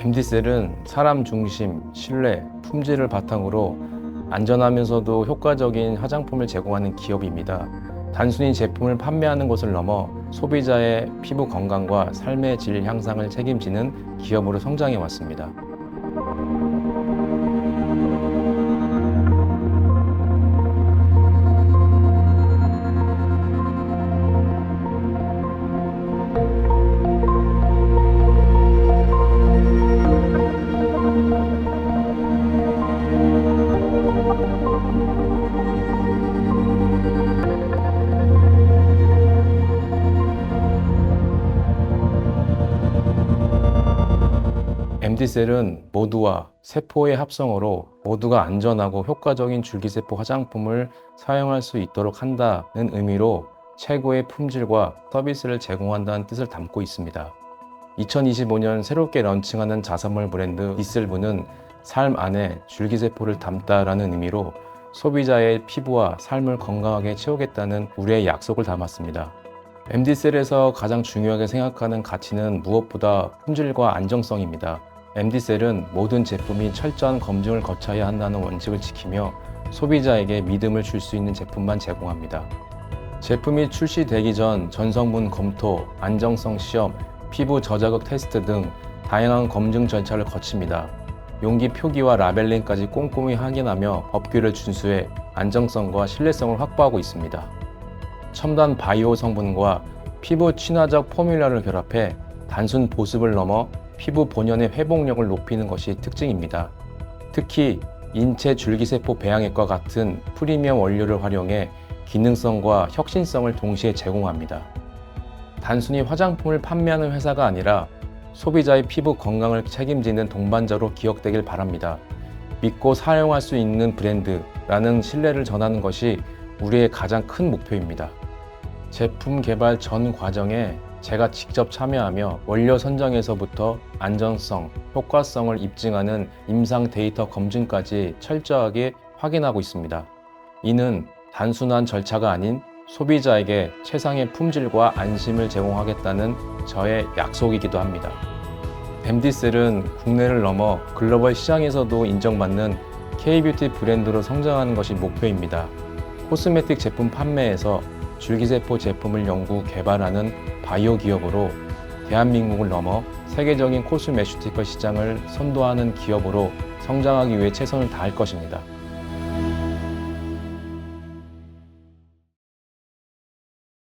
MD셀은 사람 중심, 신뢰, 품질을 바탕으로 안전하면서도 효과적인 화장품을 제공하는 기업입니다. 단순히 제품을 판매하는 것을 넘어 소비자의 피부 건강과 삶의 질 향상을 책임지는 기업으로 성장해 왔습니다. MD셀은 모두와 세포의 합성어로 모두가 안전하고 효과적인 줄기세포 화장품을 사용할 수 있도록 한다는 의미로 최고의 품질과 서비스를 제공한다는 뜻을 담고 있습니다. 2025년 새롭게 런칭하는 자선물 브랜드 디셀브는 삶 안에 줄기세포를 담다라는 의미로 소비자의 피부와 삶을 건강하게 채우겠다는 우리의 약속을 담았습니다. MD셀에서 가장 중요하게 생각하는 가치는 무엇보다 품질과 안정성입니다. MD셀은 모든 제품이 철저한 검증을 거쳐야 한다는 원칙을 지키며 소비자에게 믿음을 줄 수 있는 제품만 제공합니다. 제품이 출시되기 전 전성분 검토, 안정성 시험, 피부 저자극 테스트 등 다양한 검증 절차를 거칩니다. 용기 표기와 라벨링까지 꼼꼼히 확인하며 법규를 준수해 안정성과 신뢰성을 확보하고 있습니다. 첨단 바이오 성분과 피부 친화적 포뮬러를 결합해 단순 보습을 넘어 피부 본연의 회복력을 높이는 것이 특징입니다. 특히 인체 줄기세포 배양액과 같은 프리미엄 원료를 활용해 기능성과 혁신성을 동시에 제공합니다. 단순히 화장품을 판매하는 회사가 아니라 소비자의 피부 건강을 책임지는 동반자로 기억되길 바랍니다. 믿고 사용할 수 있는 브랜드라는 신뢰를 전하는 것이 우리의 가장 큰 목표입니다. 제품 개발 전 과정에 제가 직접 참여하며 원료 선정에서부터 안전성, 효과성을 입증하는 임상 데이터 검증까지 철저하게 확인하고 있습니다. 이는 단순한 절차가 아닌 소비자에게 최상의 품질과 안심을 제공하겠다는 저의 약속이기도 합니다. 엠디셀은 국내를 넘어 글로벌 시장에서도 인정받는 K-뷰티 브랜드로 성장하는 것이 목표입니다. 코스메틱 제품 판매에서 줄기세포 제품을 연구 개발하는 바이오 기업으로 대한민국을 넘어 세계적인 코스메슈티컬 시장을 선도하는 기업으로 성장하기 위해 최선을 다할 것입니다.